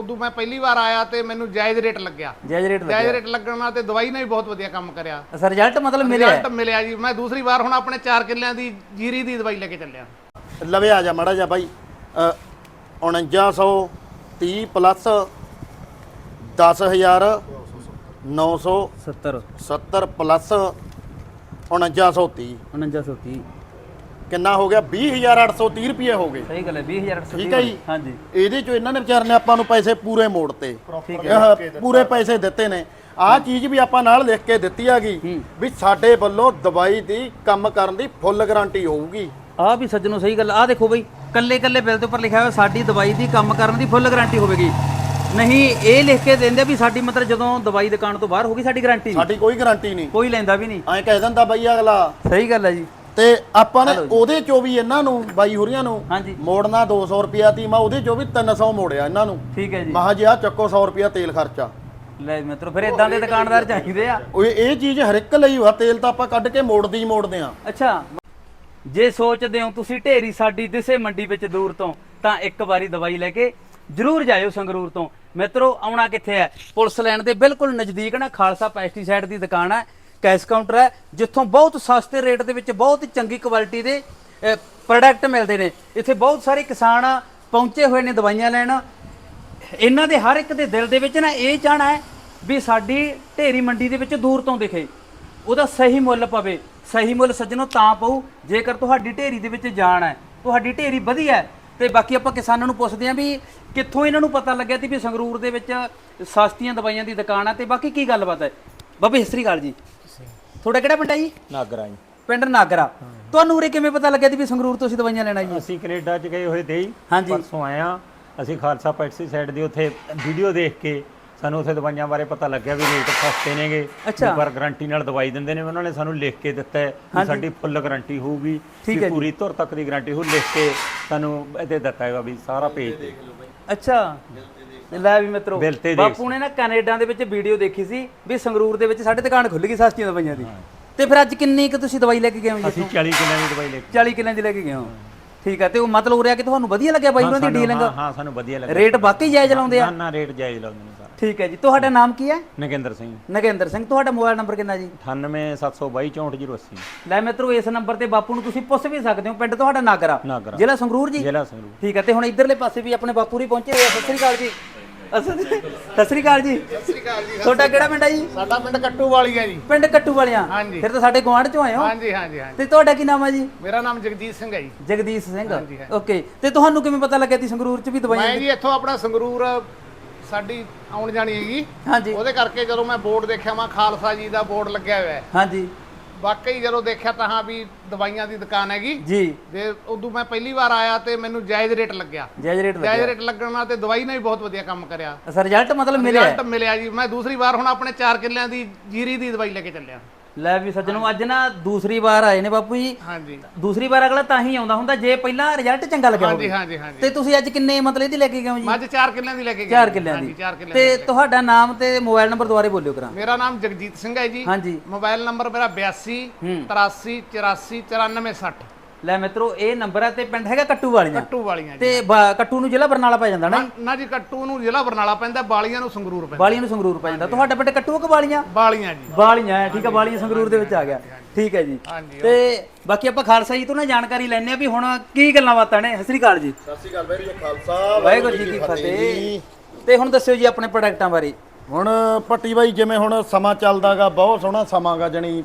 ਉਦੋਂ ਮੈਂ ਪਹਿਲੀ ਵਾਰ ਆਇਆ ਤੇ ਮੈਨੂੰ ਜਾਇਜ਼ ਰੇਟ ਲੱਗਿਆ। ਜਾਇਜ਼ ਰੇਟ ਜਾਇਜ਼ ਰੇਟ ਲੱਗਣ ਨਾਲ ਤੇ ਦਵਾਈ ਨੇ ਵੀ ਬਹੁਤ ਵਧੀਆ ਕੰਮ ਕਰਿਆ। ਅੱਛਾ ਰਿਜ਼ਲਟ ਮਤਲਬ ਮਿਲਿਆ? ਰਿਜ਼ਲਟ ਮਿਲਿਆ ਜੀ। ਮੈਂ ਦੂਸਰੀ ਵਾਰ ਹੁਣ ਆਪਣੇ 4 ਕਿੱਲਿਆਂ ਦੀ ਜੀਰੀ ਦੀ ਦਵਾਈ ਲੈ ਕੇ ਚੱਲਿਆ। ਲਵੇ ਆ ਜਾ ਮੜਾ ਜਾ ਬਾਈ। ਅ, 4930 ਪਲੱਸ 10000 970 70 ਪਲੱਸ 4930 4930 ਕਿੰਨਾ ਹੋ ਗਿਆ? 20830 ਰੁਪਏ ਹੋ ਗਏ। ਸਹੀ ਗੱਲ ਹੈ 20830 ਠੀਕ ਹੈ ਜੀ। ਹਾਂਜੀ। ਇਹਦੇ ਚੋਂ ਇਹਨਾਂ ਨੇ ਵਿਚਾਰ ਨੇ ਆਪਾਂ ਨੂੰ ਪੈਸੇ ਪੂਰੇ ਠੀਕ ਇਹ ਪੂਰੇ ਪੈਸੇ ਦਿੱਤੇ ਨੇ। ਆਹ ਚੀਜ਼ ਵੀ ਆਪਾਂ ਨਾਲ ਲਿਖ ਕੇ ਦਿੱਤੀ ਹੈਗੀ ਵੀ ਸਾਡੇ ਵੱਲੋਂ ਦਵਾਈ ਦੀ ਕੰਮ ਕਰਨ ਦੀ ਫੁੱਲ ਗਾਰੰਟੀ ਹੋਊਗੀ। ਆ ਵੀ ਸੱਜਣੋ ਸਹੀ ਗੱਲ ਆ ਦੇਖੋ ਬਈ ਕੱਲੇ ਕੱਲੇ ਬਿੱਲ ਦੇ ਉੱਪਰ ਲਿਖਿਆ ਹੋਇਆ ਸਾਡੀ ਦਵਾਈ ਦੀ ਕੰਮ ਕਰਨ ਦੀ ਫੁੱਲ ਗਾਰੰਟੀ ਹੋਵੇਗੀ। ਨਹੀਂ ਇਹ ਲਿਖ ਕੇ ਦਿੰਦੇ ਵੀ ਸਾਡੀ ਮਤਲਬ ਜਦੋਂ ਦਵਾਈ ਦੁਕਾਨ ਤੋਂ ਬਾਹਰ ਹੋਗੀ ਸਾਡੀ ਗਾਰੰਟੀ ਨਹੀਂ। ਸਾਡੀ ਕੋਈ ਗਾਰੰਟੀ ਨਹੀਂ। ਕੋਈ ਲੈਂਦਾ ਵੀ ਨਹੀਂ। ਐਂ ਕਹਿ ਦਿੰਦਾ ਬਾਈ ਅਗਲਾ। ਸਹੀ ਗੱਲ ਹੈ ਜੀ। ਤੇ ਆਪਾਂ ਨੇ ਉਹਦੇ ਚੋਂ ਵੀ ਇਹਨਾਂ ਨੂੰ ਬਾਈ ਹੁਰੀਆਂ ਨੂੰ ਮੋੜਨਾ 200 ਰੁਪਿਆ ਤੀ ਮੈਂ ਉਹਦੇ ਚੋਂ ਵੀ 300 ਮੋੜਿਆ ਇਹਨਾਂ ਨੂੰ। ਠੀਕ ਹੈ ਜੀ। ਮਹਾ ਜੀ ਆ ਚੱਕੋ 100 ਰੁਪਿਆ ਤੇਲ ਖਰਚਾ। ਲੈ ਮਿੱਤਰੋ ਫਿਰ ਇਦਾਂ ਦੇ ਦੁਕਾਨਦਾਰ ਚਾਹੀਦੇ ਆ। ਉਹ ਇਹ ਚੀਜ਼ ਹਰ ਇੱਕ ਲਈ ਵਾ ਤੇਲ ਤਾਂ ਆਪਾਂ ਕੱਢ ਕੇ ਮੋੜਦੇ ਹੀ ਮੋੜਦੇ ਆ। ਅੱਛਾ ਜੇ ਸੋਚਦੇ ਹੋ ਤੁਸੀਂ ਢੇਰੀ ਸਾਡੀ ਦਿਸੇ ਮੰਡੀ ਵਿੱਚ ਦੂਰ ਤੋਂ ਤਾਂ ਇੱਕ ਵਾਰੀ ਦਵਾਈ ਲੈ ਕੇ ਜਰੂਰ ਜਾਇਓ ਸੰਗਰੂਰ ਤੋਂ। ਮਿੱਤਰੋ ਆਉਣਾ ਕਿੱਥੇ ਹੈ? ਪੁਲਿਸ ਲਾਈਨ ਦੇ ਬਿਲਕੁਲ ਨਜ਼ਦੀਕ ਨਾ ਖਾਲਸਾ ਪੈਸਟੀਸਾਈਡ ਦੀ ਦੁਕਾਨ ਹੈ ਕੈਸ਼ ਕਾਊਂਟਰ ਹੈ, ਜਿੱਥੋਂ ਬਹੁਤ ਸਸਤੇ ਰੇਟ ਦੇ ਵਿੱਚ ਬਹੁਤ ਚੰਗੀ ਕੁਆਲਿਟੀ ਦੇ ਪ੍ਰੋਡਕਟ ਮਿਲਦੇ ਨੇ। ਇੱਥੇ ਬਹੁਤ ਸਾਰੇ ਕਿਸਾਨ ਪਹੁੰਚੇ ਹੋਏ ਨੇ ਦਵਾਈਆਂ ਲੈਣ। ਇਹਨਾਂ ਦੇ ਹਰ ਇੱਕ ਦੇ ਦਿਲ ਦੇ ਵਿੱਚ ਨਾ ਇਹ ਚਾਹਣਾ ਹੈ ਵੀ ਸਾਡੀ ਢੇਰੀ ਮੰਡੀ ਦੇ ਵਿੱਚ ਦੂਰ ਤੋਂ ਦਿਖੇ। ਉਹਦਾ ਸਹੀ ਮੁੱਲ ਪਵੇ। ਸਹੀ ਮੁੱਲ ਸੱਜਣੋ ਤਾਂ ਪਊ, ਜੇਕਰ ਤੁਹਾਡੀ ਢੇਰੀ ਦੇ ਵਿੱਚ ਜਾਣ ਹੈ। ਤੁਹਾਡੀ ਢੇਰੀ ਵਧੀਆ ਹੈ। ਤੇ ਬਾਕੀ ਆਪਾਂ ਕਿਸਾਨਾਂ ਨੂੰ ਪੁੱਛਦੇ ਆਂ ਵੀ ਕਿੱਥੋਂ ਇਹਨਾਂ ਨੂੰ ਪਤਾ ਲੱਗਿਆ ਸੀ ਵੀ ਸੰਗਰੂਰ ਦੇ ਵਿੱਚ ਸਸਤੀਆਂ ਦਵਾਈਆਂ ਦੀ ਦੁਕਾਨ ਹੈ ਤੇ ਬਾਕੀ ਕੀ ਗੱਲਬਾਤ ਹੈ? ਬਾਬੇ, ਸਤਿ ਸ੍ਰੀ ਅਕਾਲ ਜੀ। ਤੁਹਾਡਾ ਕਿਹੜਾ ਪਿੰਡ ਹੈ ਜੀ? ਨਾਗਰਾ ਜੀ। ਪਿੰਡ ਨਾਗਰਾ। ਤੁਹਾਨੂੰ ਉਰੇ ਕਿਵੇਂ ਪਤਾ ਲੱਗਿਆ ਸੀ ਵੀ ਸੰਗਰੂਰ ਤੋਂ ਅਸੀਂ ਦਵਾਈਆਂ ਲੈਣਾ ਜੀ? ਅਸੀਂ ਕੈਨੇਡਾ ਚ ਗਏ ਹੋਏ ਤੇ ਜੀ ਹਾਂਜੀ। ਪਰਸੋਂ ਆਏ ਆ ਅਸੀਂ ਖਾਲਸਾ ਪੈਸਟੀਸਾਈਡ ਦੀ ਉੱਥੇ ਵੀਡੀਓ ਦੇਖ ਕੇ ਸਾਨੂੰ ਉੱਥੇ ਦਵਾਈਆਂ ਬਾਰੇ ਪਤਾ ਲੱਗਿਆ ਵੀ ਰੇਟ ਸਸਤੇ ਨੇਗੇ। ਅੱਛਾ। ਵੀ ਪਰ ਗਾਰੰਟੀ ਨਾਲ ਦਵਾਈ ਦਿੰਦੇ ਨੇ ਉਹਨਾਂ ਨੇ ਸਾਨੂੰ ਲਿਖ ਕੇ ਦਿੱਤਾ ਹੈ ਵੀ ਸਾਡੀ ਫੁੱਲ ਗਾਰੰਟੀ ਹੋਊਗੀ। ਠੀਕ ਵੀ ਹੈ ਜੀ। ਪੂਰੀ ਧੁਰ ਤੱਕ ਦੀ ਗਾਰੰਟੀ ਹੋ ਲਿਖ ਕੇ ਸਾਨੂੰ ਇਹਦੇ ਦਿੱਤਾ ਹੈਗਾ ਵੀ ਸਾਰਾ ਪੇਜ ਅੱਛਾ। ਲੈ ਵੀ ਮਿੱਤਰੋ ਬਿੱਲ ਤੇ ਦੇਖ ਬਾਪੂ ਨੇ ਨਾ ਕੈਨੇਡਾ ਦੇ ਵਿੱਚ ਵੀਡੀਓ ਦੇਖੀ ਸੀ ਵੀ ਸੰਗਰੂਰ ਦੇ ਵਿੱਚ ਸਾਡੇ ਦੁਕਾਨ ਖੁੱਲ ਗਈ ਸਸਤੀਆਂ ਦਵਾਈਆਂ ਦੀ। ਤੇ ਫਿਰ ਅੱਜ ਕਿੰਨੀ ਕੁ ਤੁਸੀਂ ਦਵਾਈ ਲੈ ਕੇ ਗਏ ਹੋ ਜੀ ਅਸੀਂ 40 ਕਿੱਲਿਆਂ ਦੀ ਦਵਾਈ ਲੈ ਕੇ 40 ਕਿੱਲਿਆਂ ਦੀ ਲੈ ਕੇ ਗਏ ਹੋ। ਠੀਕ ਹੈ ਤੇ ਉਹ ਮਤਲਬ ਹੋ ਰਿਹਾ ਕਿ ਤੁਹਾਨੂੰ ਵਧੀਆ ਲੱਗਿਆ ਬਾਈ ਉਹਨਾਂ ਦੀ ਡੀਲਿੰਗ? ਹਾਂ ਹਾਂ ਸਾਨੂੰ ਵਧੀਆ ਲੱਗਾ ਰੇਟ ਵਾਕਈ ਜਾਇਜ਼ ਲਾਉਂਦੇ ਨਾ ਆ? ਨਾ ਰੇਟ ਜਾਇਜ਼ ਲਾਉਂਦੇ ਨੇ ਸਾਰਾ। ਠੀਕ ਹੈ ਜੀ ਤੁਹਾਡਾ ਨਾਮ ਕੀ ਹੈ? ਨਗਿੰਦਰ ਸਿੰਘ। ਨਗੇਂਦਰ ਸਿੰਘ ਤੁਹਾਡਾ ਮੋਬਾਈਲ ਨੰਬਰ ਕਿੰਨਾ ਜੀ? 9872244080 ਲੈ ਮਿੱਤਰੋ ਇਸ ਨੰਬਰ ਤੇ ਬਾਪੂ ਨੂੰ ਤੁਸੀਂ ਪੁੱਛ ਵੀ ਸਕਦੇ ਹੋ ਪਿੰਡ ਤੁਹਾਡਾ ਨਾਗਰਾ। ਜ਼ਿਲ੍ਹਾ ਸੰਗਰੂਰ ਜੀ? ਜ਼ਿਲ੍ਹਾ ਸੰਗਰੂਰ। ਠੀਕ ਹੈ ਤੇ ਹੁਣ ਇਧਰਲੇ ਪਾਸੇ ਵੀ ਆਪਣੇ ਬਾਪੂ ਰੀ ਪਹੁੰਚੇ ਹੋਏ ਆ ਸਤਿ ਸ੍ਰੀ ਅਕਾਲ ਜੀ। ਅਸਲ ਸਤਿ ਸ੍ਰੀ ਅਕਾਲ ਜੀ। ਸਤਿ ਸ੍ਰੀ ਅਕਾਲ ਜੀ ਤੁਹਾਡਾ ਕਿਹੜਾ ਪਿੰਡ ਹੈ ਜੀ? ਸਾਡਾ ਪਿੰਡ ਕੱਟੂ ਵਾਲੀ ਹੈ ਜੀ। ਪਿੰਡ ਕੱਟੂ ਵਾਲਿਆਂ। ਹਾਂਜੀ। ਫਿਰ ਤਾਂ ਸਾਡੇ ਗੁਆਂਢ ਚੋਂ ਆਏ ਹੋ? ਹਾਂਜੀ ਹਾਂਜੀ ਹਾਂਜੀ। ਤੇ ਤੁਹਾਡਾ ਕੀ ਨਾਮ ਹੈ ਜੀ? ਮੇਰਾ ਨਾਮ ਜਗਜੀਤ ਸਿੰਘ ਹੈ ਜੀ। ਜਗਦੀਸ਼ ਸਿੰਘ। ਹਾਂਜੀ। ਓਕੇ। ਤੇ ਤੁਹਾਨੂੰ ਕਿਵੇਂ ਪਤਾ ਲੱਗਿਆ ਸੀ ਸੰਗਰੂਰ ਚ ਵੀ ਦਵਾਈਆਂ ਮੈਂ ਜੀ ਇੱਥੋਂ ਆਪਣਾ ਸੰਗਰੂਰ ਸਾਡੀ ਆਉਣ ਜਾਣੀ ਹੈਗੀ। ਹਾਂਜੀ। ਉਹਦੇ ਕਰਕੇ ਜਦੋਂ ਮੈਂ ਬੋਰਡ ਦੇਖਿਆ ਮੈਂ ਖਾਲਸਾ ਜੀ ਦਾ ਬੋਰਡ ਲੱਗਿਆ ਹੋਇਆ ਹੈ। ਹਾਂਜੀ। ਵਾਕਈ ਜਦੋਂ ਦੇਖਿਆ ਤਾਂ ਹਾਂ ਵੀ ਦਵਾਈਆਂ ਦੀ ਦੁਕਾਨ ਹੈਗੀ। ਜੀ। ਤੇ ਉਦੋਂ ਮੈਂ ਪਹਿਲੀ ਵਾਰ ਆਇਆ ਤੇ ਮੈਨੂੰ ਜਾਇਜ਼ ਰੇਟ ਲੱਗਿਆ। ਜਾਇਜ਼ ਰੇਟ ਜਾਇਜ਼ ਰੇਟ ਲੱਗਣ ਨਾਲ ਤੇ ਦਵਾਈ ਨੇ ਵੀ ਬਹੁਤ ਵਧੀਆ ਕੰਮ ਕਰਿਆ। ਅਸਰ ਰਿਜ਼ਲਟ ਮਤਲਬ ਮਿਲਿਆ ਰਿਜ਼ਲਟ ਮਿਲਿਆ ਜੀ। ਮੈਂ ਦੂਸਰੀ ਵਾਰ ਹੁਣ ਆਪਣੇ 4 ਕਿੱਲਿਆਂ ਦੀ ਜੀਰੀ ਦੀ ਦਵਾਈ ਲੈ ਕੇ ਚੱਲਿਆ। ਲੈ ਵੀ ਸੱਜਣੋ ਅੱਜ ਨਾ ਦੂਸਰੀ ਵਾਰ ਆਏ ਨੇ ਬਾਪੂ ਜੀ। ਹਾਂਜੀ। ਦੂਸਰੀ ਵਾਰ ਅਗਲਾ ਤਾਂ ਹੀ ਆਉਂਦਾ ਹੁੰਦਾ ਜੇ ਪਹਿਲਾਂ ਰਿਜ਼ਲਟ ਚੰਗਾ ਲੱਗਿਆ ਹਾਂਜੀ ਹੋਵੇ। ਹਾਂਜੀ ਹਾਂਜੀ। ਤੇ ਤੁਸੀਂ ਅੱਜ ਕਿੰਨੇ ਮਤਲਬ ਇਹਦੀ ਲੈ ਕੇ ਗਏ ਹੋ ਜੀ? ਮੈਂ ਅੱਜ 4 ਕਿੱਲਿਆਂ ਦੀ ਲੈ ਕੇ ਗਿਆ 4 ਕਿੱਲਿਆਂ ਦੀ। ਹਾਂਜੀ 4 ਕਿੱਲਿਆਂ ਤੇ ਤੁਹਾਡਾ ਨਾਮ ਤੇ ਮੋਬਾਈਲ ਨੰਬਰ ਦੁਬਾਰੇ ਬੋਲਿਓ ਕਰਾਂ। ਮੇਰਾ ਨਾਮ ਜਗਜੀਤ ਸਿੰਘ ਹੈ ਜੀ। ਹਾਂਜੀ। ਮੋਬਾਈਲ ਨੰਬਰ ਮੇਰਾ 82 ਹੂੰ। 83 84 94 60 ਲੈ ਮਿੱਤਰੋ ਇਹ ਨੰਬਰ ਹੈ ਤੇ ਪਿੰਡ ਹੈਗਾ ਕੱਟੂ ਵਾਲੀਆਂ। ਕੱਟੂ ਵਾਲੀਆਂ ਜੀ। ਤੇ ਬਾ- ਕੱਟੂ ਨੂੰ ਜ਼ਿਲ੍ਹਾ ਬਰਨਾਲਾ ਪੈ ਜਾਂਦਾ ਨਾ? ਨਾ- ਨਾ ਜੀ ਕੱਟੂ ਨੂੰ ਜ਼ਿਲ੍ਹਾ ਬਰਨਾਲਾ ਪੈਂਦਾ ਬਾਲੀਆਂ ਨੂੰ ਸੰਗਰੂਰ ਪੈਂਦਾ। ਬਾਲੀਆਂ ਨੂੰ ਸੰਗਰੂਰ ਪੈ ਜਾਂਦਾ। ਤੁਹਾਡਾ ਪਿੰਡ ਕੱਟੂ ਕਿ ਬਾਲੀਆਂ? ਬਾਲੀਆਂ ਜੀ। ਬਾਲੀਆਂ ਹੈ ਠੀਕ ਹੈ ਬਾਲੀਆਂ ਸੰਗਰੂਰ ਦੇ ਵਿੱਚ ਆ ਗਿਆ। ਠੀਕ ਹੈ ਜੀ। ਹਾਂਜੀ ਤੇ ਬਾਕੀ ਆਪਾਂ ਖਾਲਸਾ ਜੀ ਤੋਂ ਨਾ ਜਾਣਕਾਰੀ ਲੈਣੇ ਆ ਵੀ ਹੁਣ ਕੀ ਗੱਲਾਂ ਬਾਤਾਂ ਨੇ। ਸਤਿ ਸ੍ਰੀ ਅਕਾਲ ਜੀ। ਸਤਿ ਸ਼੍ਰੀ ਅਕਾਲ ਵੀਰ ਜੀ ਖਾਲਸਾ ਵਾਹਿਗੁਰੂ ਜੀ ਕੀ ਫਤਿਹ। ਤੇ ਹੁਣ ਦੱਸਿਓ ਜੀ ਆਪਣੇ ਪ੍ਰੋਡਕਟਾਂ ਬਾਰੇ। ਹੁਣ ਪੱਟੀ ਬਾਈ ਜਿਵੇਂ ਹੁਣ ਸਮਾਂ ਚੱਲਦਾਗਾ ਬਹੁਤ ਸੋਹਣਾ ਸਮਾਂਗਾ ਜਣੀ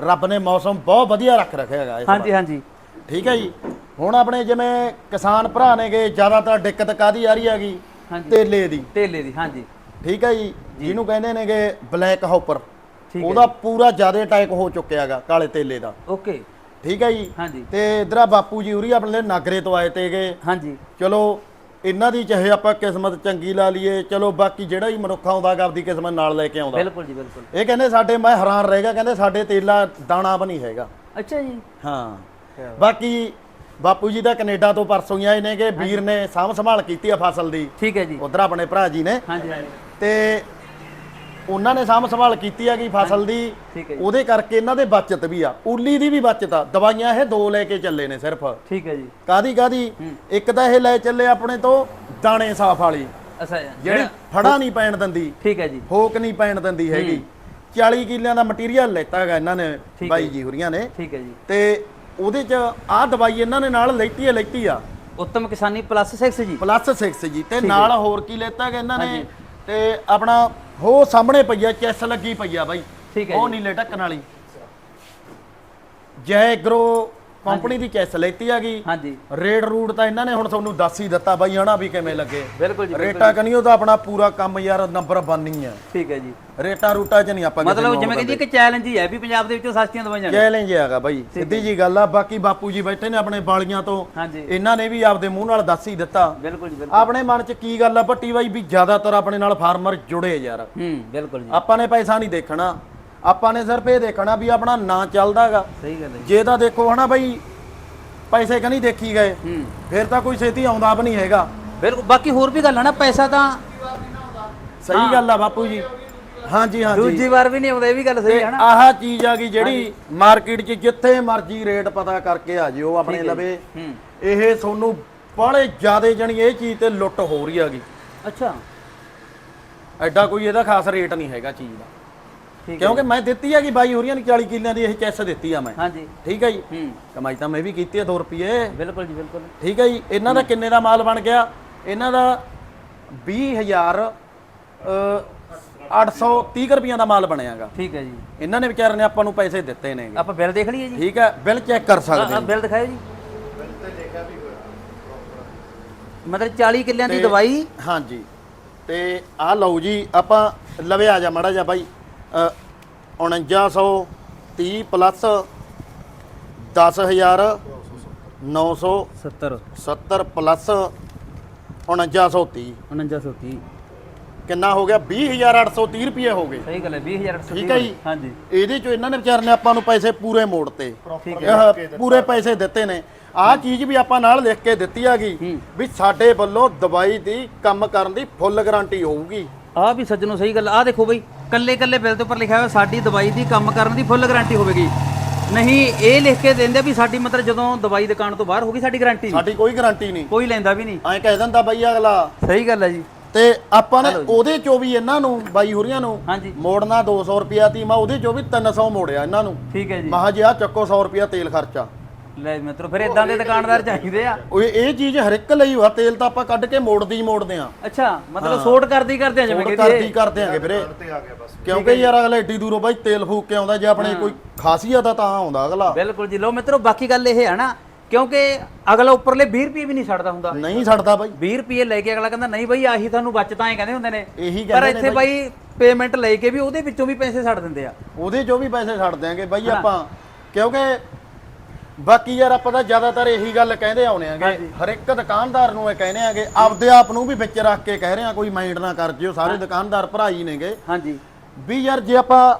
ਰੱਬ ਨੇ ਮੌਸਮ ਬਹੁਤ ਵਧੀਆ ਰੱਖ ਰੱਖਿਆ ਹੈਗਾ ਇਸ ਵਾਰ। ਹਾਂਜੀ ਹਾਂਜੀ। ਠੀਕ ਹੈ ਜੀ? ਹੁਣ ਆਪਣੇ ਜਿਵੇਂ ਕਿਸਾਨ ਭਰਾ ਨੇਗੇ ਜ਼ਿਆਦਾਤਰ ਦਿੱਕਤ ਕਾਦੀ ਆ ਰਹੀ ਹੈਗੀ? ਹਾਂਜੀ। ਤੇਲੇ ਦੀ। ਢੇਲੇ ਦੀ ਹਾਂਜੀ। ਠੀਕ ਹੈ ਜੀ? ਜਿਹਨੂੰ ਕਹਿੰਦੇ ਨੇਗੇ ਬਲੈਕ ਹਾਪਰ ਠੀਕ ਹੈ ਉਹਦਾ ਪੂਰਾ ਜ਼ਿਆਦਾ ਅਟੈਕ ਹੋ ਚੁੱਕਿਆ ਹੈਗਾ ਕਾਲੇ ਤੇਲੇ ਦਾ। ਓਕੇ। ਠੀਕ ਹੈ ਜੀ? ਹਾਂਜੀ। ਤੇ ਇਧਰ ਬਾਪੂ ਜੀ ਉਰੀ ਆਪਣੇ ਨਾਗਰੇ ਤੋਂ ਆਏ ਤੇਗੇ। ਹਾਂਜੀ। ਚਲੋ ਇਹਨਾਂ ਦੀ ਚਾਹੇ ਆਪਾਂ ਕਿਸਮਤ ਚੰਗੀ ਲਾ ਲਈਏ ਚਲੋ ਬਾਕੀ ਜਿਹੜਾ ਹੀ ਮਨੁੱਖ ਆਉਂਦਾ ਗਾ ਆਪਦੀ ਕਿਸਮਤ ਨਾਲ ਲੈ ਕੇ ਆਉਂਦਾ। ਬਿਲਕੁਲ ਜੀ ਬਿਲਕੁਲ। ਇਹ ਕਹਿੰਦੇ ਸਾਡੇ ਮੈਂ ਹੈਰਾਨ ਰਹਿ ਗਿਆ ਕਹਿੰਦੇ ਸਾਡੇ ਤੇਲਾ ਦਾਣਾ ਵੀ ਨਹੀਂ ਹੈਗਾ। ਅੱਛਾ ਜੀ। ਹਾਂ। ਬਾਕੀ ਬਾਪੂ ਜੀ ਦਾ ਕੈਨੇਡਾ ਤੋਂ ਪਰਸੋਂ ਹੀ ਆਏ ਨੇਗੇ ਵੀਰ ਨੇ ਸਾਂਭ ਸੰਭਾਲ ਕੀਤੀ ਆ ਫਸਲ ਦੀ। ਠੀਕ ਹੈ ਜੀ। ਉਧਰ ਆਪਣੇ ਭਰਾ ਜੀ ਨੇ। ਹਾਂਜੀ ਹਾਂਜੀ। ਤੇ ਉਹਨਾਂ ਨੇ ਸਾਂਭ ਸੰਭਾਲ ਕੀਤੀ ਹੈਗੀ ਫਸਲ ਦੀ। ਉਹਦੇ ਕਰਕੇ ਇਹਨਾਂ ਦੇ ਬਚਤ ਵੀ ਆ। ਉਲੀ ਦੀ ਵੀ ਬਚਤ ਆ। ਦਵਾਈਆਂ ਇਹ ਦੋ ਲੈ ਕੇ ਚੱਲੇ ਨੇ ਸਿਰਫ। ਠੀਕ ਹੈ ਜੀ। ਕਾਦੀ ਕਾਦੀ ਇੱਕ ਤਾਂ ਇਹ ਲੈ ਚੱਲੇ ਆਪਣੇ ਤੋਂ ਦਾਣੇ ਸਾਫ਼ ਵਾਲੀ। ਅੱਛਾ ਜਿਹੜੀ ਫੜਾ ਨਹੀਂ ਪੈਣ ਦਿੰਦੀ। ਠੀਕ ਹੈ ਜੀ। ਫੋਕ ਨਹੀਂ ਪੈਣ ਦਿੰਦੀ ਹੈਗੀ। 40 ਕਿੱਲਿਆਂ ਦਾ ਮਟੀਰੀਅਲ ਲੈਤਾ ਹੈਗਾ ਇਹਨਾਂ ਨੇ ਬਾਈ। ਜੀ ਹੋਰੀਆਂ ਨੇ। ਠੀਕ ਹੈ ਜੀ। ਤੇ ਉਹਦੇ ਚ ਆਹ ਦਵਾਈ ਇਹਨਾਂ ਨੇ ਨਾਲ ਲੈਤੀ ਹੈ ਲੈਤੀ ਆ। ਉੱਤਮ ਕਿਸਾਨੀ ਪਲੱਸ 6 ਜੀ। ਪਲੱਸ 6 ਜੀ ਤੇ ਨਾਲ ਹੋਰ ਕੀ ਲੈਤਾ ਹੈਗਾ ਇਹਨਾਂ ਨੇ। ਤੇ ਆਪਣਾ ਹੋ ਸਾਹਮਣੇ ਪਈ ਆ ਚੈਸ ਲੱਗੀ ਪਈ ਆ ਬਾਈ। ਠੀਕ ਹੈ ਉਹ। ਨੀਲੇ ਢੱਕਣ ਵਾਲੀ। ਜੈ ਐਗਰੋ ਕੰਪਨੀ ਦੀ ਚੈਸ ਲੈਤੀ ਹੈਗੀ ਹਾਂਜੀ। ਰੇਡ ਰੂਟ ਤਾਂ ਇਹਨਾਂ ਨੇ ਹੁਣ ਤੁਹਾਨੂੰ ਦੱਸ ਹੀ ਦਿੱਤਾ ਬਾਈ ਹਨਾ ਵੀ ਕਿਵੇਂ ਲੱਗੇ। ਬਿਲਕੁਲ ਜੀ ਰੇਟਾ ਕਨੀਓ ਤਾਂ ਆਪਣਾ ਪੂਰਾ ਕੰਮ ਯਾਰ ਨੰਬਰ ਬੰਨੀ ਆ। ਠੀਕ ਹੈ ਜੀ। ਰੇਟਾ ਰੂਟਾ ਚ ਨਹੀਂ ਆਪਾਂ ਕਿਸੇ ਮਤਲਬ ਜਿਵੇਂ ਕਿ ਜੀ ਇੱਕ ਚੈਲੰਜ ਹੀ ਹੈ ਵੀ ਪੰਜਾਬ ਦੇ ਵਿੱਚੋਂ ਸਸਤੀਆਂ ਦਵਾਈਆਂ ਨੇ ਚੈਲੰਜ ਹੈਗਾ ਬਾਈ ਸਿੱਧੀ ਜੀ। ਗੱਲ ਆ ਬਾਕੀ ਬਾਪੂ ਜੀ ਬੈਠੇ ਨੇ ਆਪਣੇ ਬਾਲੀਆਂ ਤੋਂ। ਹਾਂਜੀ। ਇਹਨਾਂ ਨੇ ਵੀ ਆਪਦੇ ਮੂੰਹ ਨਾਲ ਦੱਸ ਹੀ ਦਿੱਤਾ। ਬਿਲਕੁਲ ਜੀ ਬਿਲਕੁਲ। ਆਪਣੇ ਮਨ 'ਚ ਕੀ ਗੱਲ ਆ ਭੱਟੀ ਬਾਈ ਵੀ ਜ਼ਿਆਦਾਤਰ ਆਪਣੇ ਨਾਲ ਫਾਰਮਰ ਜੁੜੇ ਯਾਰ। ਹੂੰ ਬਿਲਕੁਲ ਜੀ। ਆਪਾਂ ਨੇ ਪੈਸਾ ਨਹੀਂ ਦੇਖਣਾ। ਆਪਾਂ ਨੇ ਸਿਰਫ ਇਹ ਦੇਖਣਾ ਵੀ ਆਪਣਾ ਨਾਂ ਚੱਲਦਾਗਾ ਸਹੀ ਗੱਲ ਹੈ ਜੀ। ਤਾਂ ਦੇਖੋ ਹਨਾ ਬਾਈ ਪੈਸੇ ਕਨੀ ਦੇਖੀ ਗਏ। ਫਿਰ ਤਾਂ ਕੋਈ ਛੇਤੀ ਆਉਂਦਾ ਵੀ ਨਹੀਂ ਹੈਗਾ। ਬਿਲਕੁਲ ਬਾਕੀ ਹੋਰ ਵੀ ਗੱਲ ਹੈ ਨਾ ਪੈਸਾ ਤਾਂ ਸਹੀ ਗੱਲ ਆ ਬਾਪੂ ਜੀ। ਹਾਂਜੀ ਹਾਂਜੀ। ਦੂਜੀ ਵਾਰ ਵੀ ਨਹੀਂ ਆਉਂਦਾ ਇਹ ਵੀ ਗੱਲ ਸਹੀ ਹੈ ਨਾ। ਆਹ ਚੀਜ਼ ਆ ਗਈ ਜਿਹੜੀ ਮਾਰਕੀਟ 'ਚ ਜਿੱਥੇ ਮਰਜ਼ੀ ਰੇਟ ਪਤਾ ਕਰਕੇ ਆ ਜਿਓ ਆਪਣੇ ਲਵੇ। ਇਹ ਤੁਹਾਨੂੰ ਬੜੇ ਜ਼ਿਆਦੇ ਜਣੀ ਇਹ ਚੀਜ਼ ਤੇ ਲੁੱਟ ਹੋ ਰਹੀ ਹੈਗੀ। ਅੱਛਾ। ਐਡਾ ਕੋਈ ਇਹਦਾ ਖਾਸ ਰੇਟ ਨਹੀਂ ਹੈਗਾ ਚੀਜ਼ ਦਾ। ਕਿਉਂਕਿ ਮੈਂ ਦਿੱਤੀ ਹੈਗੀ ਬਾਈ ਹੋਰੀਆਂ ਨੂੰ 40 ਕਿੱਲਿਆਂ ਦੀ ਇਹ ਚੈਸ ਦਿੱਤੀ ਆ ਮੈਂ। ਹਾਂਜੀ। ਠੀਕ ਹੈ ਜੀ। ਹੂੰ। ਕਮਾਈ ਤਾਂ ਮੈਂ ਵੀ ਕੀਤੀ ਹੈ 2 ਰੁਪਏ ਬਿਲਕੁਲ ਜੀ ਬਿਲਕੁਲ। ਠੀਕ ਹੈ ਜੀ। ਇਹਨਾਂ ਦਾ ਕਿੰਨੇ ਦਾ ਮਾਲ ਬਣ ਗਿਆ? ਇਹਨਾਂ ਦਾ 20000 830 ਰੁਪਈਆਂ ਦਾ ਮਾਲ ਬਣਿਆਗਾ। ਠੀਕ ਹੈ ਜੀ। ਇਹਨਾਂ ਨੇ ਵਿਚਾਰਿਆਂ ਨੇ ਆਪਾਂ ਨੂੰ ਪੈਸੇ ਦਿੱਤੇ ਨੇਗੇ। ਆਪਾਂ ਬਿੱਲ ਦੇਖ ਲਈਏ ਜੀ। ਠੀਕ ਹੈ। ਬਿੱਲ ਚੈੱਕ ਕਰ ਸਕਦੇ ਹੋ ਬਿੱਲ ਦਿਖਾਓ ਜੀ। ਮਤਲਬ 40 ਕਿੱਲਿਆਂ ਦੀ ਦਵਾਈ। ਹਾਂਜੀ। ਤੇ ਆਹ ਲਓ ਜੀ ਆਪਾਂ ਲਵੇ ਆ ਜਾ ਮੜਾ ਜਾ ਬਾਈ। 4930 ਪਲੱਸ 10000 970 70 ਪਲੱਸ 4930 4930 ਕਿੰਨਾ ਹੋ ਗਿਆ? 20830 ਰੁਪਏ ਹੋ ਗਏ। ਸਹੀ ਗੱਲ ਹੈ 20880 ਠੀਕ ਹੈ ਜੀ। ਹਾਂਜੀ। ਇਹਦੇ ਚੋਂ ਇਹਨਾਂ ਨੇ ਵਿਚਾਰ ਨੇ ਆਪਾਂ ਨੂੰ ਪੈਸੇ ਪੂਰੇ ਠੀਕ ਇਹ ਪੂਰੇ ਪੈਸੇ ਦਿੱਤੇ ਨੇ। ਆਹ ਚੀਜ਼ ਵੀ ਆਪਾਂ ਨਾਲ ਲਿਖ ਕੇ ਦਿੱਤੀ ਹੈਗੀ। ਵੀ ਸਾਡੇ ਵੱਲੋਂ ਦਵਾਈ ਦੀ ਕੰਮ ਕਰਨ ਦੀ ਫੁੱਲ ਗਾਰੰਟੀ ਹੋਊਗੀ। ਆ ਵੀ ਸੱਜਣੋ ਸਹੀ ਗੱਲ ਆ। ਦੇਖੋ ਬਈ ਕੱਲੇ ਕੱਲੇ ਬਿੱਲ ਦੇ ਉੱਪਰ ਲਿਖਿਆ ਹੋਇਆ ਸਾਡੀ ਦਵਾਈ ਦੀ ਕੰਮ ਕਰਨ ਦੀ ਫੁੱਲ ਗਾਰੰਟੀ ਹੋਵੇਗੀ। ਨਹੀਂ ਇਹ ਲਿਖ ਕੇ ਦਿੰਦੇ ਵੀ ਸਾਡੀ ਮਤਲਬ ਜਦੋਂ ਦਵਾਈ ਦੁਕਾਨ ਤੋਂ ਬਾਹਰ ਹੋ ਗਈ ਸਾਡੀ ਗਾਰੰਟੀ ਸਾਡੀ ਕੋਈ ਗਾਰੰਟੀ ਨਹੀਂ। ਕੋਈ ਲੈਂਦਾ ਵੀ ਨਹੀਂ। ਐਂ ਕਹਿ ਦਿੰਦਾ ਬਈ ਅਗਲਾ। ਸਹੀ ਗੱਲ ਹੈ ਜੀ। ਤੇ ਆਪਾਂ ਨੇ ਉਹਦੇ ਚੋਂ ਵੀ ਇਹਨਾਂ ਨੂੰ ਬਾਈ ਹੁਰੀਆਂ ਨੂੰ ਮੋੜਨਾ 200 ਰੁਪਿਆ ਤੀ ਮੈਂ ਉਹਦੇ ਚੋਂ ਵੀ 300 ਮੋੜਿਆ ਇਹਨਾਂ ਨੂੰ। ਠੀਕ ਹੈ ਜੀ। ਮਹਾ ਜੀ ਆਹ ਚੱਕੋ 100 ਰੁਪਿਆ ਤੇਲ ਖਰਚਾ। ਲੈ ਮਿੱਤਰੋ ਫਿਰ ਇਦਾਂ ਦੇ ਦੁਕਾਨਦਾਰ ਚਾਹੀਦੇ ਆ। ਉਹ ਇਹ ਚੀਜ਼ ਹਰ ਇੱਕ ਲਈ ਹੋਆ ਤੇਲ ਤਾਂ ਆਪਾਂ ਕੱਢ ਕੇ ਮੋੜਦੀ ਹੀ ਮੋੜਦੇ ਆ। ਅੱਛਾ ਮਤਲਬ ਸੋਟ ਕਰਦੀ ਕਰਦੇ ਆ ਜਿਵੇਂ ਕਿ ਕਰਦੀ ਕਰਦੇ ਆਂਗੇ ਵੀਰੇ ਕਿਉਂਕਿ ਯਾਰ ਅਗਲਾ ਏਡੀ ਦੂਰੋਂ ਬਾਈ ਤੇਲ ਫੂਕ ਕੇ ਆਉਂਦਾ ਜੇ ਆਪਣੇ ਕੋਈ ਖਾਸੀਅਤ ਆ ਤਾਂ ਆਉਂਦਾ ਅਗਲਾ। ਬਿਲਕੁਲ ਜੀ। ਲੋ ਮਿੱਤਰੋ ਬਾਕੀ ਗੱਲ ਇਹ ਹੈ ਨਾ ਕਿਉਂਕਿ ਅਗਲਾ ਉੱਪਰਲੇ 20 ਰੁਪਏ ਵੀ ਨਹੀਂ ਛੱਡਦਾ ਹੁੰਦਾ। ਨਹੀਂ ਛੱਡਦਾ ਬਾਈ। 20 ਰੁਪਏ ਲੈ ਕੇ ਅਗਲਾ ਕਹਿੰਦਾ ਨਹੀਂ ਬਈ ਆਹੀ ਤੁਹਾਨੂੰ ਬਚਤਾਂ ਹੀ ਕਹਿੰਦੇ ਹੁੰਦੇ ਨੇ। ਇਹੀ ਪਰ ਕਹਿੰਦੇ ਨੇ ਇੱਥੇ ਬਾਈ। ਪੇਮੈਂਟ ਲੈ ਕੇ ਵੀ ਉਹਦੇ ਵਿੱਚੋਂ ਵੀ ਪੈਸੇ ਛੱਡ ਦਿੰਦੇ ਆ। ਉਹਦੇ ਚੋਂ ਵੀ ਪੈਸੇ ਛੱਡ ਦਿਆਂਗੇ ਬਾਈ ਆਪਾਂ। ਕਿਉਂਕਿ ਬਾਕੀ ਯਾਰ ਆਪਾਂ ਤਾਂ ਜ਼ਿਆਦਾਤਰ ਇਹੀ ਗੱਲ ਕਹਿੰਦੇ ਆਉਨੇ ਆਂਗੇ। ਹਰ ਇੱਕ ਦੁਕਾਨਦਾਰ ਨੂੰ ਇਹ ਕਹਿੰਦੇ ਆਂਗੇ ਆਪਦੇ ਆਪ ਨੂੰ ਵੀ ਵਿੱਚ ਰੱਖ ਕੇ ਕਹਿ ਰਹੇ ਆ ਕੋਈ ਮਾਈਂਡ ਨਾ ਕਰ ਜਿਓ ਸਾਰੇ ਦੁਕਾਨਦਾਰ ਭਰਾ ਹੀ ਨੇਗੇ। ਹਾਂਜੀ। ਵੀ ਯਾਰ ਜੇ ਆਪਾਂ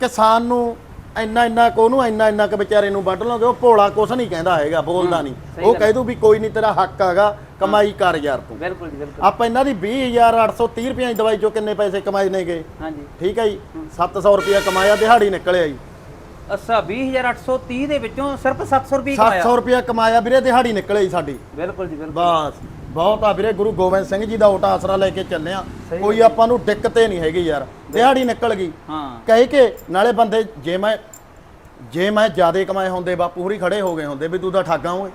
ਕਿਸਾਨ ਨੂੰ ਇੰਨਾ ਇੰਨਾ ਕੋ ਨੂੰ ਇੰਨਾ ਇੰਨਾ ਕੁ ਵਿਚਾਰੇ ਨੂੰ ਵੱਢ ਲਓਗੇ ਉਹ ਭੋਲਾ ਕੁਛ ਨਹੀਂ ਕਹਿੰਦਾ ਹੈਗਾ ਬੋਲਦਾ ਨਹੀਂ। ਸਹੀ ਉਹ ਗੱਲ ਕਹਿ ਦੂ ਵੀ ਕੋਈ ਨਹੀਂ ਤੇਰਾ ਹੱਕ ਹੈਗਾ ਕਮਾਈ ਕਰ ਯਾਰ ਤੂੰ। ਬਿਲਕੁਲ ਜੀ ਬਿਲਕੁਲ। ਆਪਾਂ ਇਹਨਾਂ ਦੀ 20830 ਰੁਪਏ ਦੀ ਦਵਾਈ ਚੋਂ ਕਿੰਨੇ ਪੈਸੇ ਕਮਾਏ ਨੇਗੇ? ਹਾਂਜੀ। ਠੀਕ ਹੈ ਜੀ 700 ਰੁਪਏ ਕਮਾਇਆ ਦਿਹਾੜੀ ਨਿਕਲਿਆ ਜੀ। ਅੱਛਾ 20830 ਦੇ ਵਿੱਚੋਂ ਸਿਰਫ 700 ਰੁਪਏ ਕਮਾਇਆ। 700 ਰੁਪਏ ਕਮਾਇਆ ਵੀਰੇ ਦਿਹਾੜੀ ਨਿਕਲੇ ਜੀ ਸਾਡੀ। ਬਿਲਕੁਲ ਜੀ ਬਿਲਕੁਲ। ਬਸ ਬਹੁਤ ਆ ਵੀਰੇ ਗੁਰੂ ਗੋਬਿੰਦ ਸਿੰਘ ਜੀ ਦਾ ਓਟਾ ਆਸਰਾ ਲੈ ਕੇ ਚੱਲੇ ਆ। ਕੋਈ ਆਪਾਂ ਨੂੰ ਦਿੱਕਤ ਹੀ ਨਹੀਂ ਹੈਗੀ ਯਾਰ। ਦਿਹਾੜੀ ਨਿਕਲ ਗਈ। ਹਾਂ। ਕਹਿ ਕੇ ਨਾਲੇ ਬੰਦੇ ਜੇ ਮੈਂ ਜੇ ਮੈਂ ਜਿਆਦੇ ਕਮਾਏ ਹੁੰਦੇ ਬਾਪੂ ਹੋਰੀ ਖੜੇ ਹੋ ਗਏ ਹੁੰਦੇ ਵੀ ਤੂੰ ਤਾਂ ਠੱਗਾ ਓਏ।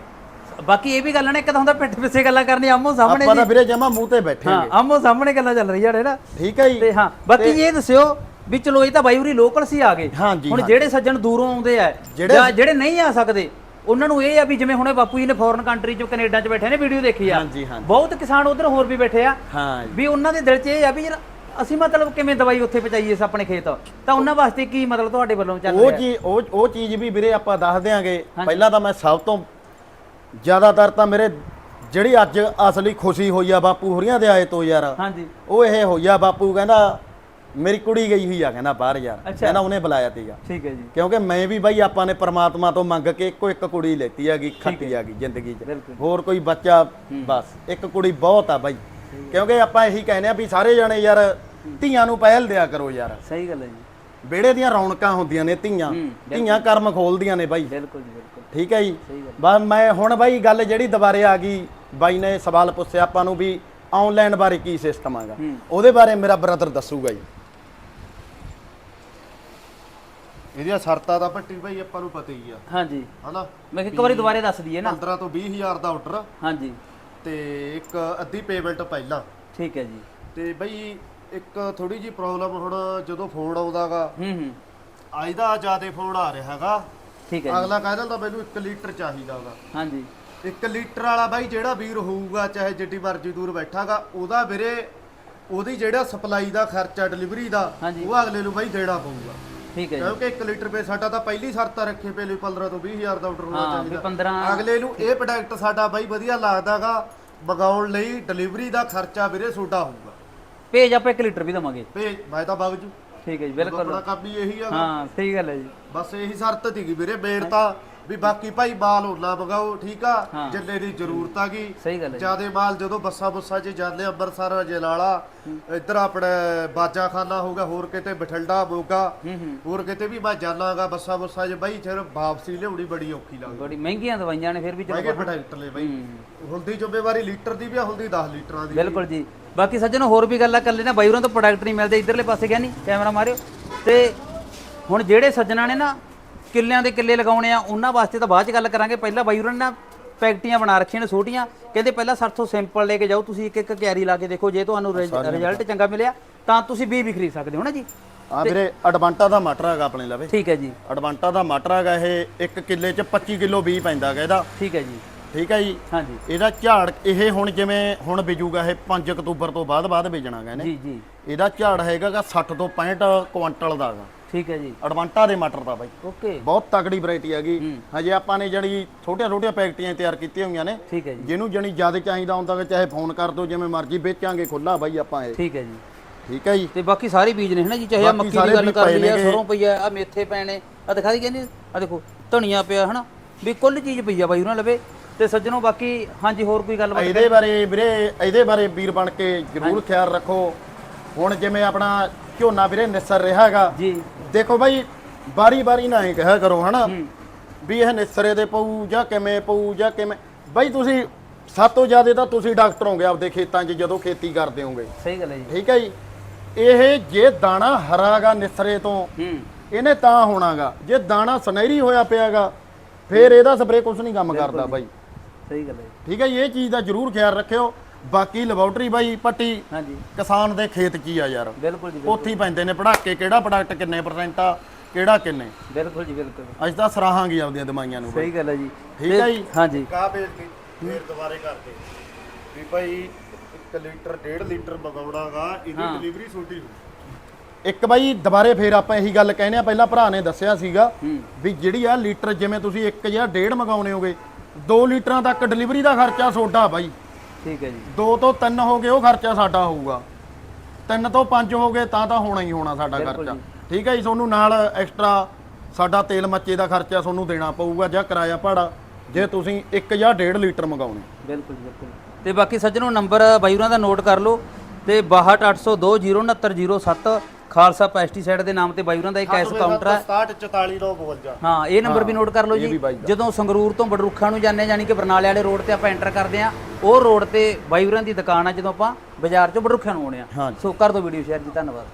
ਬਾਕੀ ਇਹ ਵੀ ਗੱਲ ਨੇ ਇੱਕ ਤਾਂ ਹੁੰਦਾ ਪਿੱਠ ਪਿੱਛੇ ਗੱਲਾਂ ਕਰਨੀ ਆਮੋ ਸਾਹਮਣੇ ਆਪਾਂ ਤਾਂ ਵੀਰੇ ਜਮਾ ਮੂੰਹ ਤੇ ਬੈਠੇ ਹਾਂ ਹਾਂ ਆਮੋ ਸਾਹਮਣੇ ਗੱਲਾਂ ਚੱਲ ਰਹੀਆਂ ਨੇ ਨਾ ਠੀਕ ਹੈ ਜੀ। ਤੇ ਹਾਂ ਬਾਕੀ ਇਹ ਦੱਸਿਓ ਵੀ ਚਲੋ ਇਹ ਤਾਂ ਬਾਈ ਉਰੀ ਲੋਕਲ ਸੀ ਆ ਗਏ। ਹਾਂਜੀ, ਹੁਣ। ਜਿਹੜੇ ਸੱਜਣ ਦੂਰੋਂ ਆਉਂਦੇ ਆ ਜਿਹੜੇ- ਜਾਂ ਜਿਹੜੇ ਨਹੀਂ ਆ ਸਕਦੇ ਉਹਨਾਂ ਨੂੰ ਇਹ ਆ ਵੀ ਜਿਵੇਂ ਹੁਣੇ ਬਾਪੂ ਜੀ ਨੇ ਫੋਰਨ ਕੰਟਰੀ ਚੋਂ ਕੈਨੇਡਾ 'ਚ ਬੈਠੇ ਨੇ ਵੀਡੀਓ ਦੇਖੀ ਆ। ਹਾਂਜੀ, ਹਾਂਜੀ। ਬਹੁਤ ਕਿਸਾਨ ਉਧਰ ਹੋਰ ਵੀ ਬੈਠੇ ਆ। ਹਾਂ। ਜੀ। ਵੀ ਉਹਨਾਂ ਦੇ ਦਿਲ 'ਚ ਇਹ ਆ ਵੀ ਯਾਰ ਅਸੀਂ ਮਤਲਬ ਕਿਵੇਂ ਦਵਾਈ ਉੱਥੇ ਪਹੁੰਚਾਈਏ ਇਸ ਆਪਣੇ ਖੇਤ? ਤਾਂ ਉਹਨਾਂ ਵਾਸਤੇ ਕੀ ਮਤਲਬ ਤੁਹਾਡੇ ਵੱਲੋਂ ਚੱਲ ਉਹ ਰਿਹਾ? ਚੀਜ਼ ਉਹ ਉਹ ਚੀਜ਼ ਵੀ ਵੀਰੇ ਆਪਾਂ ਦੱਸ ਦਿਆਂਗੇ। ਪਹਿਲਾਂ ਤਾਂ ਮੈਂ ਸਭ ਤੋਂ ਜ਼ਿਆਦਾਤਰ ਤਾਂ ਮੇਰੇ ਜਿਹੜੀ ਅੱਜ ਅਸਲੀ ਖੁਸ਼ੀ ਹੋਈ ਆ ਬਾਪੂ ਹੋਰੀਆਂ ਦੇ ਆਏ ਤੋਂ ਯਾਰ। ਹਾਂਜੀ। ਉਹ ਇਹ ਹੋਈ ਆ ਬਾਪੂ ਕਹਿੰਦਾ ਮੇਰੀ ਕੁੜੀ ਗਈ ਹੋਈ ਆ ਕਹਿੰਦਾ ਬਾਹਰ ਯਾਰ। ਕਹਿੰਦਾ ਉਹਨੇ ਬੁਲਾਇਆ ਤੀਗਾ ਠੀਕ ਹੈ ਜੀ। ਕਿਉਂਕਿ ਮੈਂ ਵੀ ਬਾਈ ਆਪਾਂ ਨੇ ਪ੍ਰਮਾਤਮਾ ਤੋਂ ਮੰਗ ਕੇ ਇੱਕੋ ਇੱਕ ਕੁੜੀ ਲੈਤੀ ਹੈਗੀ ਖੱਟੀ ਹੈਗੀ ਜ਼ਿੰਦਗੀ 'ਚ। ਹੋਰ ਕੋਈ ਬੱਚਾ ਬਸ ਇੱਕ ਕੁੜੀ ਬਹੁਤ ਆ ਬਾਈ। ਕਿਉਂਕਿ ਆਪਾਂ ਇਹੀ ਕਹਿੰਦੇ ਆ ਵੀ ਸਾਰੇ ਜਣੇ ਯਾਰ ਧੀਆਂ ਨੂੰ ਪਹਿਲ ਦਿਆ ਕਰੋ ਯਾਰ। ਸਹੀ ਗੱਲ ਹੈ ਜੀ। ਵਿਹੜੇ ਦੀਆਂ ਰੌਣਕਾਂ ਹੁੰਦੀਆਂ ਨੇ ਧੀਆਂ। ਧੀਆਂ ਕਰਮ ਖੋਲਦੀਆਂ ਨੇ ਬਾਈ। ਬਿਲਕੁਲ ਜੀ ਬਿਲਕੁਲ। ਠੀਕ ਹੈ ਜੀ। ਬਸ ਮੈਂ ਹੁਣ ਬਾਈ ਗੱਲ ਜਿਹੜੀ ਦੁਬਾਰੇ ਆ ਗਈ ਬਾਈ ਨੇ ਸਵਾਲ ਪੁੱਛਿਆ ਆਪਾਂ ਨੂੰ ਵੀ ਆਨਲਾਈਨ ਬਾਰੇ ਕੀ ਸਿਸਟਮ ਆਗਾ। ਉਹਦੇ ਬਾਰੇ ਮੇਰਾ ਬ੍ਰਦਰ ਦੱਸੂਗਾ ਜੀ। ਇਹਦੀਆਂ ਸ਼ਰਤਾਂ ਦਾ ਭੱਟੀ ਭਾਈ ਆਪਾਂ ਨੂੰ ਪਤਾ ਹੀ ਆ। ਹਾਂਜੀ। ਹਨਾ? ਮੈਂ ਕਿਹਾ ਇੱਕ ਵਾਰੀ ਦੁਬਾਰੇ ਦੱਸ ਦਈਏ ਨਾ। 15 ਤੋਂ 20000 ਦਾ ਆਰਡਰ ਹਾਂਜੀ। ਤੇ ਇੱਕ ਅੱਧੀ ਪੇਮੈਂਟ ਪਹਿਲਾਂ। ਠੀਕ ਹੈ ਜੀ। ਤੇ ਬਈ ਇੱਕ ਥੋੜੀ ਜੀ ਪ੍ਰੋਬਲਮ ਹੁਣ ਜਦੋਂ ਫੋਨ ਆਉਂਦਾਗਾ। ਹੂੰ ਹੂੰ। ਅੱਜ ਦਾ ਜਿਆਦੇ ਫੋਨ ਆ ਰਿਹਾ ਹੈਗਾ ਠੀਕ ਹੈ ਜੀ। ਅਗਲਾ ਕਹਿ ਦਿੰਦਾ ਮੈਨੂੰ 1 ਲੀਟਰ ਚਾਹੀਦਾਗਾ। ਹਾਂਜੀ। 1 ਲੀਟਰ ਵਾਲਾ ਬਾਈ ਜਿਹੜਾ ਵੀਰ ਹੋਊਗਾ ਚਾਹੇ ਜਿੱਡੀ ਮਰਜ਼ੀ ਦੂਰ ਬੈਠਾਗਾ ਉਹਦਾ ਵੀਰੇ ਉਹਦੀ ਜਿਹੜਾ ਸਪਲਾਈ ਦਾ ਖਰਚਾ ਡਿਲੀਵਰੀ ਦਾ। ਉਹ ਅਗਲੇ ਨੂੰ ਬਾਈ ਦੇਣਾ ਪਊਗਾ। ਠੀਕ ਹੈ ਜੀ। ਕਿਉਂਕਿ 1 ਲੀਟਰ ਪੇ ਸਾਡਾ ਤਾਂ ਪਹਿਲੀ ਸ਼ਰਤਾਂ ਰੱਖੇ ਪਏ ਲਈ 15 ਤੋਂ 20000 ਦਾ ਆਰਡਰ ਹੋਣਾ ਹਾਂ, ਵੀ ਚਾਹੀਦਾ। 15 ਅਗਲੇ ਨੂੰ ਇਹ ਪ੍ਰੋਡਕਟ ਸਾਡਾ ਬਾਈ ਵਧੀਆ ਲੱਗਦਾਗਾ ਮਗਾਉਣ ਲਈ ਡਿਲੀਵਰੀ ਦਾ ਖਰਚਾ ਵੀਰੇ ਛੋਟਾ ਹੋਊਗਾ। ਭੇਜ ਆਪਾਂ 1 ਲੀਟਰ ਵੀ ਦਵਾਂਗੇ। ਭੇਜ ਮੈਂ ਤਾਂ ਬਾਵਜੂ ਠੀਕ ਹੈ ਜੀ ਆਪਣਾ ਬਿਲਕੁਲ ਕੰਮ ਹੀ ਇਹੀ ਆ। ਹਾਂ ਸਹੀ ਗੱਲ ਹੈ ਜੀ। ਬਸ ਇਹੀ ਸ਼ਰਤ ਸੀਗੀ ਵੀਰੇ ਤਾਂ ਵੀ ਬਾਕੀ ਭਾਈ ਮਾਲ ਹੋਣਾ ਮਗਾਓ ਠੀਕ ਆ? ਹਾਂ। ਜਿੰਨੇ ਦੀ ਜ਼ਰੂਰਤ ਆਗੀ। ਸਹੀ ਗੱਲ ਹੈ ਜੀ। ਜਿਆਦੇ ਮਾਲ ਜਦੋਂ ਬੱਸਾਂ ਬੁੱਸਾਂ 'ਚ ਜਾਂਦੇ ਆ, ਅੰਮ੍ਰਿਤਸਰ ਜਲਾਲਾ ਇੱਧਰ ਆਪਣੇ ਬਾਜਾਖਾਨਾ ਹੋਊਗਾ ਹੋਰ ਕਿਤੇ ਬਠਿੰਡਾ ਮੋਗਾ ਹੂੰ ਹੂੰ। ਹੋਰ ਕਿਤੇ ਵੀ ਮੈਂ ਜਾਣਾਗਾ ਬੱਸਾਂ ਬੁੱਸਾਂ 'ਚ ਬਾਈ ਫਿਰ ਵਾਪਸੀ ਲਿਆਉਣੀ ਬੜੀ ਔਖੀ ਲੱਗਦੀ। ਬੜੀ ਮਹਿੰਗੀਆਂ ਦਵਾਈਆਂ ਨੇ ਫਿਰ ਵੀ ਮਹਿੰਗੇ ਚਲੋ ਪ੍ਰੋਡਕਟ ਲੈ ਬਾਈ। ਹੁੰਦੀ ਜ਼ਿੰਮੇਵਾਰੀ ਲੀਟਰ ਦੀ ਵੀ ਆ ਹੁੰਦੀ 10 ਲੀਟਰਾਂ ਦੀ। ਬਿਲਕੁਲ ਜੀ। ਬਾਕੀ ਸੱਜਣੋ ਹੋਰ ਵੀ ਗੱਲਾਂ ਕਰ ਲੈਣਾ ਬਾਈ ਹੋਰਾਂ ਤੋਂ ਪ੍ਰੋਡਕਟ ਨਹੀਂ ਮਿਲਦੇ ਇਧਰਲੇ ਪਾਸੇ ਗਿਆ ਨਹੀਂ ਕੈਮਰਾ ਮਾਰਿਓ। ਤੇ ਹੁਣ ਜਿਹੜੇ ਸੱਜਣਾ ਨੇ ਨਾ ਕਿੱਲਿਆਂ ਦੇ ਕਿੱਲੇ ਲਗਾਉਣੇ ਆ ਉਹਨਾਂ ਵਾਸਤੇ ਤਾਂ ਬਾਅਦ ਚ ਗੱਲ ਕਰਾਂਗੇ। ਪਹਿਲਾਂ ਬਾਈ ਹੋਰਾਂ ਨੇ ਪੈਕਟੀਆਂ ਬਣਾ ਰੱਖੀਆਂ ਨੇ ਛੋਟੀਆਂ। ਕਹਿੰਦੇ ਪਹਿਲਾਂ ਸਰਥੋਂ ਸਿੰਪਲ ਲੈ ਕੇ ਜਾਓ ਤੁਸੀਂ ਇੱਕ ਇੱਕ ਕਿਆਰੀ ਲਾ ਕੇ ਦੇਖੋ ਜੇ ਤੁਹਾਨੂੰ ਰਿਜ਼ਲਟ ਚੰਗਾ ਮਿਲਿਆ ਤਾਂ ਤੁਸੀਂ ਵੀ ਵੀ ਖਰੀਦ ਸਕਦੇ ਹੋ ਨਾ ਜੀ। ਆ ਵੀਰੇ ਐਡਵਾਂਟਾ ਦਾ ਮਟਰ ਹੈਗਾ ਆਪਣੇ ਲਵੇ। ਠੀਕ ਹੈ ਜੀ। ਐਡਵਾਂਟਾ ਦਾ ਮਟਰ ਹੈਗਾ ਇਹ 1 ਕਿੱਲੇ 'ਚ 25 ਕਿਲੋ ਬੀਜ ਪੈਂਦਾ ਹੈਗਾ ਇਹਦਾ। ਠੀਕ ਹੈ ਜੀ। ਠੀਕ ਹੈ ਜੀ? ਹਾਂਜੀ। ਇਹਦਾ ਝਾੜ ਇਹ ਹੁਣ ਜਿਵੇਂ ਹੁਣ ਬੀਜੂਗਾ ਇਹ 5 ਅਕਤੂਬਰ ਤੋਂ ਬਾਅਦ ਬਾਅਦ ਬੀਜਣਾਗਾ ਇਹਨੇ। ਜੀ ਜੀ। ਇਹਦਾ ਝਾੜ ਹੈਗਾ ਗਾ 60 ਤੋਂ 65 ਕੁਆਂਟਲ ਦਾ ਗਾ ਠੀਕ ਹੈ ਜੀ। ਐਡਵਾਂਟਾ ਦੇ ਮਟਰ ਦਾ ਬਾਈ। ਓਕੇ। ਬਹੁਤ ਤਕੜੀ ਵੈਰਾਈਟੀ ਹੈਗੀ। ਹਜੇ ਆਪਾਂ ਨੇ ਜਿਹੜੀ ਛੋਟੀਆਂ ਛੋਟੀਆਂ ਪੈਕਟੀਆਂ ਤਿਆਰ ਕੀਤੀਆਂ ਹੋਈਆਂ ਨੇ ਠੀਕ ਹੈ ਜੀ। ਜਿਹਨੂੰ ਜਣੀ ਜ਼ਿਆਦਾ ਚਾਹੀਦਾ ਹੁੰਦਾ ਗਾ ਚਾਹੇ ਫੋਨ ਕਰ ਦਿਓ ਜਿਵੇਂ ਮਰਜ਼ੀ ਵੇਚਾਂਗੇ ਖੁੱਲਾ ਬਾਈ ਆਪਾਂ ਇਹ। ਠੀਕ ਹੈ ਜੀ। ਠੀਕ ਹੈ ਜੀ। ਤੇ ਬਾਕੀ ਸਾਰੇ ਬੀਜ ਨੇ ਹਨਾ ਜੀ? ਚਾਹੇ ਆ ਮੱਕੀ ਦੀ ਗੱਲ ਕਰ ਪਏ ਲਈ ਆ ਨੇਗੇ। ਸਰੋਂ ਪਈ ਆ ਆ ਮੇਥੇ ਨੇ ਆ ਦਿਖਾ ਦੀ ਕਹਿੰਦੀ ਆ ਦੇਖੋ ਧਨੀਆ ਪਿਆ ਹਨਾ? ਵੀ ਕੁੱਲ ਚੀਜ਼ ਪਈ ਆ ਬਾਈ ਉਹਨਾਂ ਲਵੇ। ਤੇ ਸੱਜਣੋ ਬਾਕੀ ਹਾਂਜੀ ਹੋਰ ਕੋਈ ਗੱਲਬਾਤ ਇਹਦੇ ਬਾਰੇ ਵੀਰੇ ਇਹਦੇ ਬਾਰੇ ਵੀਰ ਬਣ ਕੇ ਜ਼ਰੂਰ ਖਿਆਲ ਰੱਖੋ। ਹੁਣ ਜਿਵੇਂ ਆਪਣਾ ਝੋਨਾ ਵੀਰੇ ਨਿਸਰ ਰਿਹਾ ਹੈਗਾ ਜੀ। ਦੇਖੋ ਬਾਈ ਬਾਰੀ ਬਾਰੀ ਨਾ ਇਹ ਕਹਿਆ ਕਰੋ ਹਨਾ? ਵੀ ਇਹ ਨਿਸਰੇ ਦੇ ਪਊ ਜਾਂ ਕਿਵੇਂ ਪਊ ਜਾਂ ਕਿਵੇਂ। ਬਾਈ ਤੁਸੀਂ ਸਭ ਤੋਂ ਜ਼ਿਆਦਾ ਤਾਂ ਤੁਸੀਂ ਡਾਕਟਰ ਹੋਗੇ ਆਪਦੇ ਖੇਤਾਂ 'ਚ ਜਦੋਂ ਖੇਤੀ ਕਰਦੇ ਹੋਗੇ ਸਹੀ ਗੱਲ ਹੈ ਜੀ। ਠੀਕ ਹੈ ਜੀ? ਇਹ ਜੇ ਦਾਣਾ ਹਰਾਗਾ ਨਿਸਰੇ ਤੋਂ ਇਹਨੇ ਤਾਂ ਹੋਣਾਗਾ। ਜੇ ਦਾਣਾ ਸੁਨਹਿਰੀ ਹੋਇਆ ਪਿਆਗਾ ਫੇਰ ਇਹਦਾ ਸਪਰੇ ਕੁਝ ਨਹੀਂ ਕੰਮ ਕਰਦਾ ਬਾਈ। ਸਹੀ ਗੱਲ ਹੈ। ਠੀਕ ਹੈ ਜੀ ਇਹ ਚੀਜ਼ ਦਾ ਜ਼ਰੂਰ ਖਿਆਲ ਰੱਖਿਓ। ਬਾਕੀ ਲੈਬੋਰਟਰੀ ਬਾਈ ਪੱਟੀ ਹਾਂਜੀ। ਕਿਸਾਨ ਦੇ ਖੇਤ ਹੀ ਆ ਯਾਰ? ਬਿਲਕੁਲ ਜੀ। ਉੱਥੇ ਹੀ ਪੈਂਦੇ ਨੇ ਪੜਾਕੇ ਕਿਹੜਾ ਪ੍ਰੋਡਕਟ ਕਿੰਨੇ ਪਰਸੈਂਟ ਆ ਕਿਹੜਾ ਕਿੰਨੇ? ਬਿਲਕੁਲ ਜੀ ਬਿਲਕੁਲ। ਅੱਜ ਤਾਂ ਸਰਾਹਾਂਗੇ ਆਪਦੀਆਂ ਦਵਾਈਆਂ ਨੂੰ ਸਹੀ ਗੱਲ ਹੈ ਜੀ। ਠੀਕ ਹੈ ਜੀ। ਹਾਂਜੀ। ਕਾ ਬੇਨਤੀ ਫੇਰ ਦੁਬਾਰੇ ਕਰਦੇ। ਵੀ ਭਾਈ 1 ਲੀਟਰ 1.5 ਲੀਟਰ ਮੰਗਾਉਣਾਗਾ ਇਹਦੀ ਡਿਲੀਵਰੀ ਛੋਟੀ ਹੋ ਇੱਕ ਬਾਈ ਦੁਬਾਰੇ ਫੇਰ ਆਪਾਂ ਇਹੀ ਗੱਲ ਕਹਿੰਦੇ ਆ ਪਹਿਲਾਂ ਭਰਾ ਨੇ ਦੱਸਿਆ ਸੀਗਾ ਵੀ ਜਿਹੜੀ ਆ ਲੀਟਰ ਜਿਵੇਂ ਤੁਸੀਂ 1 ਜਾਂ 1.5 ਮੰਗਾਉਣੇ ਹੋਗੇ 2 ਲੀਟਰਾਂ ਤੱਕ ਡਿਲੀਵਰੀ ਦਾ ਖਰਚਾ ਤੁਹਾਡਾ ਬਾਈ। ਠੀਕ ਹੈ ਜੀ। 2 ਤੋਂ 3 ਹੋ ਗਏ ਉਹ ਖਰਚਾ ਸਾਡਾ ਹੋਊਗਾ। 3 ਤੋਂ 5 ਹੋ ਗਏ ਤਾਂ ਤਾਂ ਹੋਣਾ ਹੀ ਹੋਣਾ ਸਾਡਾ ਬਿਲਕੁਲ ਖਰਚਾ। ਠੀਕ ਹੈ ਜੀ ਤੁਹਾਨੂੰ ਨਾਲ ਐਕਸਟਰਾ ਸਾਡਾ ਤੇਲ ਮੱਚੇ ਦਾ ਖਰਚਾ ਤੁਹਾਨੂੰ ਦੇਣਾ ਪਊਗਾ ਜਾਂ ਕਿਰਾਇਆ ਭਾੜਾ ਜੇ ਤੁਸੀਂ 1 ਜਾਂ 1.5 ਲੀਟਰ ਮੰਗਾਉਣੇ। ਬਿਲਕੁਲ ਬਿਲਕੁਲ। ਤੇ ਬਾਕੀ ਸੱਜਣੋ ਨੰਬਰ ਬਾਈ ਹੋਰਾਂ ਦਾ ਨੋਟ ਕਰ ਲਓ ਤੇ 6280206907 ਖਾਲਸਾ ਪੈਸਟੀਸਾਈਡ ਦੇ ਨਾਮ ਤੇ ਬਾਈ ਹੋਰਾਂ ਦਾ ਇੱਕ ਐਸ ਕਾਊਂਟਰ ਹੈ 67 44 52 ਹਾਂ ਇਹ ਨੰਬਰ ਵੀ ਨੋਟ ਕਰ ਲਓ ਜੀ। ਜਦੋਂ ਸੰਗਰੂਰ ਤੋਂ ਬੜਰੁੱਖਾਂ ਨੂੰ ਜਾਂਦੇ ਜਾਨੀ ਕਿ ਬਰਨਾਲੇ ਵਾਲੇ ਰੋਡ ਤੇ ਆਪਾਂ ਐਂਟਰ ਕਰਦੇ ਆ ਉਹ ਰੋਡ ਤੇ ਬਾਈ ਹੋਰਾਂ ਦੀ ਦੁਕਾਨ ਆ ਜਦੋਂ ਆਪਾਂ ਬਾਜ਼ਾਰ ਚੋਂ ਬੜਰੁੱਖਾਂ ਨੂੰ ਆਉਣੇ ਆ। ਸੋ ਕਰ ਦਿਓ ਵੀਡੀਓ ਸ਼ੇਅਰ ਜੀ ਧੰਨਵਾਦ।